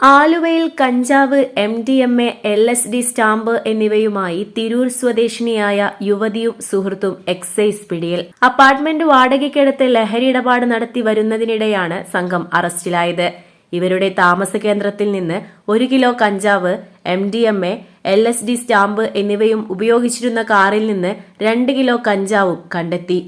ആലുവയിൽ കഞ്ചാവ് M D M A L S D stamp എന്നിവയുമായി തിരൂർ സ്വദേശിനിയായ യുവതിയും സുഹൃത്തും എക്സൈസ് പിടിയിൽ. അപ്പാർട്ട്മെന്റ് വാടകയ്ക്കെടുത്ത് ലഹരി ഇടപാട് നടത്തി വരുന്നതിനിടെയാണ് സംഘം അറസ്റ്റിലായത്. ഇവരുടെ താമസ കേന്ദ്രത്തിൽ നിന്ന് ഒരു കിലോ കഞ്ചാവ് M D M A L S D stamp എന്നിവയും ഉപയോഗിച്ചിരുന്ന കാറിൽ നിന്ന് രണ്ട് കിലോ കഞ്ചാവും കണ്ടെത്തി.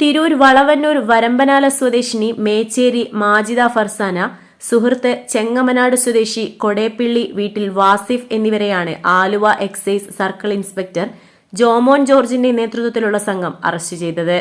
തിരൂർ വളവന്നൂർ വരമ്പനാല സ്വദേശിനി മേച്ചേരി മാജിദ ഫർസാന സുഹൃത്ത് ചെങ്ങമനാട് സ്വദേശി കൊടേപ്പിള്ളി വീട്ടിൽ വാസിഫ് എന്നിവരെയാണ് Aluva excise circle inspector Jomon ജോർജിന്റെ നേതൃത്വത്തിലുള്ള സംഘം അറസ്റ്റ് ചെയ്തത്.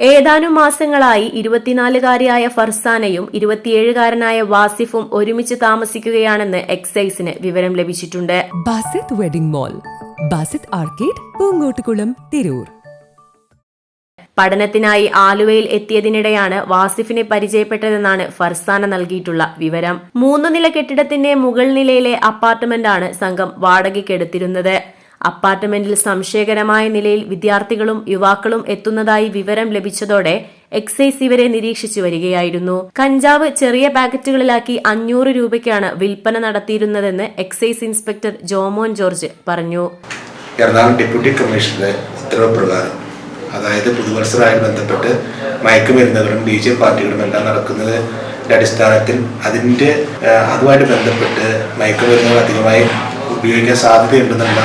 ഏതാനും മാസങ്ങളായി ഇരുപത്തിനാലുകാരിയായ ഫർസാനയും ഇരുപത്തിയേഴുകാരനായ വാസിഫും ഒരുമിച്ച് താമസിക്കുകയാണെന്ന് എക്സൈസിന് വിവരം ലഭിച്ചിട്ടുണ്ട്. Basith wedding mall Basith arcade Poonkottukulam Tirur. പഠനത്തിനായി ആലുവയിൽ എത്തിയതിനിടെയാണ് വാസിഫിനെ പരിചയപ്പെട്ടതെന്നാണ് ഫർസാന നൽകിയിട്ടുള്ള വിവരം. മൂന്നു നില കെട്ടിടത്തിന്റെ മുകൾ നിലയിലെ അപ്പാർട്ട്മെന്റാണ് സംഘം വാടകയ്ക്കെടുത്തിരുന്നത്. അപ്പാർട്ട്മെന്റിൽ സംശയകരമായ നിലയിൽ വിദ്യാർത്ഥികളും യുവാക്കളും എത്തുന്നതായി വിവരം ലഭിച്ചതോടെ എക്സൈസ് ഇവരെ നിരീക്ഷിച്ചു വരികയായിരുന്നു. കഞ്ചാവ് ചെറിയ പാക്കറ്റുകളിലാക്കി അഞ്ഞൂറ് രൂപയ്ക്കാണ് വിൽപ്പന നടത്തിയിരുന്നതെന്ന് എക്സൈസ് ഇൻസ്പെക്ടർ ജോമോൻ ജോർജ് പറഞ്ഞു. എറണാകുളം ഡെപ്യൂട്ടി കമ്മീഷണറുടെ ഉത്തരവ് പ്രകാരം അതായത് പുതുവത്സരമായി ബന്ധപ്പെട്ട് മയക്കുമരുന്നുകളും ബി ജെ പാർട്ടികളും എല്ലാം നടക്കുന്നത് അടിസ്ഥാനത്തിൽ അതിന്റെ അതുമായിട്ട് ബന്ധപ്പെട്ട് മയക്കുമരുന്നുകൾ അധികമായി ഉപയോഗിക്കാൻ സാധ്യതയുണ്ടെന്നുള്ള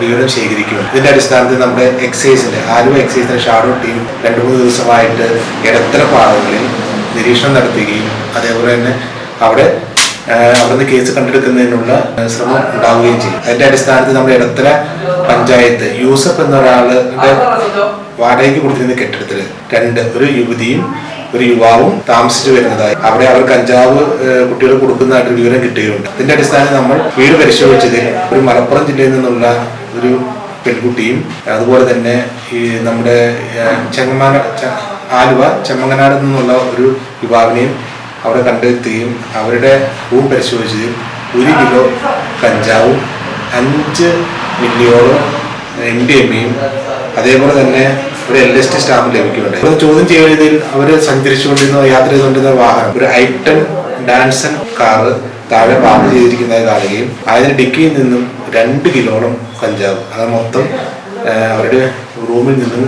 വിവരം ശേഖരിക്കുകയാണ് ഇതിന്റെ അടിസ്ഥാനത്തിൽ നമ്മുടെ എക്സൈസിന്റെ ആലുവ എക്സൈസിന്റെ ഷാഡോ ടീം രണ്ടു മൂന്ന് ദിവസമായിട്ട് ഇടത്തര പാടങ്ങളിൽ നിരീക്ഷണം നടത്തുകയും അതേപോലെ തന്നെ അവിടെ അവിടുന്ന് കേസ് കണ്ടെടുക്കുന്നതിനുള്ള ശ്രമം ഉണ്ടാവുകയും ചെയ്യും. അതിന്റെ അടിസ്ഥാനത്തിൽ നമ്മുടെ ഇടത്തര പഞ്ചായത്ത് യൂസഫ് എന്ന വാടകയ്ക്ക് കൊടുത്തിരുന്ന കെട്ടിടത്തിൽ രണ്ട് ഒരു യുവതിയും ഒരു യുവാവും താമസിച്ചു വരുന്നതായി. അവിടെ അവർ കഞ്ചാവ് കുട്ടികൾ കൊടുക്കുന്നതായിട്ട് വിവരം കിട്ടുകയുണ്ട് ഇതിന്റെ അടിസ്ഥാനത്തിൽ നമ്മൾ വീട് പരിശോധിച്ചതിൽ ഒരു മലപ്പുറം ജില്ലയിൽ നിന്നുള്ള ഒരു പെൺകുട്ടിയും അതുപോലെ തന്നെ ഈ നമ്മുടെ ചെങ്ങമാന ആലുവ ചെമ്മങ്ങനാട് നിന്നുള്ള ഒരു യുവാവിനെയും അവിടെ കണ്ടെത്തുകയും അവരുടെ റൂം പരിശോധിച്ചതിൽ ഒരു കിലോ കഞ്ചാവും അഞ്ച് മില്ലിയോളം എം ഡി എമ്മയും അതേപോലെ തന്നെ ഒരു എൽ എസ് ടി സ്റ്റാമ്പ് ലഭിക്കുന്നുണ്ട്. അപ്പോൾ ചോദ്യം രീതിയിൽ അവർ സഞ്ചരിച്ചുകൊണ്ടിരുന്ന യാത്ര ചെയ്തുകൊണ്ടിരുന്ന വാഹനം ഒരു ഐട്ടൺ ഡാൻസൺ കാറ് താഴെ പാർക്ക് ചെയ്തിരിക്കുന്നതായി കാണുകയും അതിന് ഡിക്കിയിൽ നിന്നും രണ്ട് കിലോളം കഞ്ചാവ്. അത് മൊത്തം അവരുടെ റൂമിൽ നിന്നും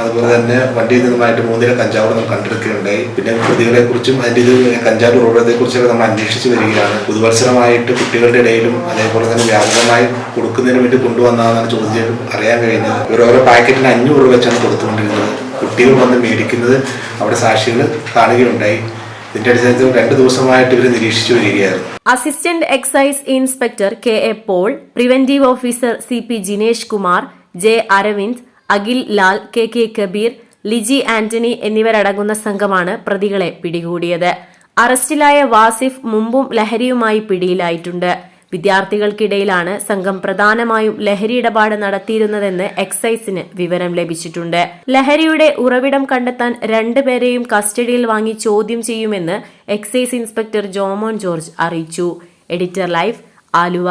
അതുപോലെ തന്നെ വണ്ടിയിൽ നിന്നുമായിട്ട് മൂന്നിര കഞ്ചാവ് നമ്മൾ കണ്ടെടുക്കുകയുണ്ടായി. പിന്നെ പ്രതികളെ കുറിച്ചും അതിന്റെ ഇത് കഞ്ചാവ് ഉറവിടത്തെ കുറിച്ചൊക്കെ നമ്മൾ അന്വേഷിച്ച് വരികയാണ്. പുതുവത്സരമായിട്ട് കുട്ടികളുടെ ഇടയിലും അതേപോലെ തന്നെ വ്യാപകമായി കൊടുക്കുന്നതിന് വേണ്ടി കൊണ്ടുവന്നതെന്നാണ് ചോദ്യം അറിയാൻ കഴിഞ്ഞത്. ഇവർ ഓരോ പാക്കറ്റിന് അഞ്ഞൂറ് രൂപ വെച്ചാണ് കൊടുത്തുകൊണ്ടിരുന്നത്. കുട്ടികൾ വന്ന് മേടിക്കുന്നത് അവിടെ സാക്ഷികൾ കാണുകയുണ്ടായി. ഇതിന്റെ അടിസ്ഥാനത്തിൽ രണ്ട് ദിവസമായിട്ട് ഇവർ നിരീക്ഷിച്ചു വരികയായിരുന്നു. Assistant excise inspector K A Paul preventive officer C P Jinesh Kumar J Aravind Akhil Lal K K Kabeer Liji Antony എന്നിവരടങ്ങുന്ന സംഘമാണ് പ്രതികളെ പിടികൂടിയത്. അറസ്റ്റിലായ വാസിഫ് മുമ്പും ലഹരിയുമായി പിടിയിലായിട്ടുണ്ട്. വിദ്യാർത്ഥികൾക്കിടയിലാണ് സംഘം പ്രധാനമായും ലഹരി ഇടപാട് നടത്തിയിരുന്നതെന്ന് എക്സൈസിന് വിവരം ലഭിച്ചിട്ടുണ്ട്. ലഹരിയുടെ ഉറവിടം കണ്ടെത്താൻ രണ്ടുപേരെയും കസ്റ്റഡിയിൽ വാങ്ങി ചോദ്യം ചെയ്യുമെന്ന് എക്സൈസ് ഇൻസ്പെക്ടർ ജോമോൻ ജോർജ് അറിയിച്ചു. Editor life Aluva.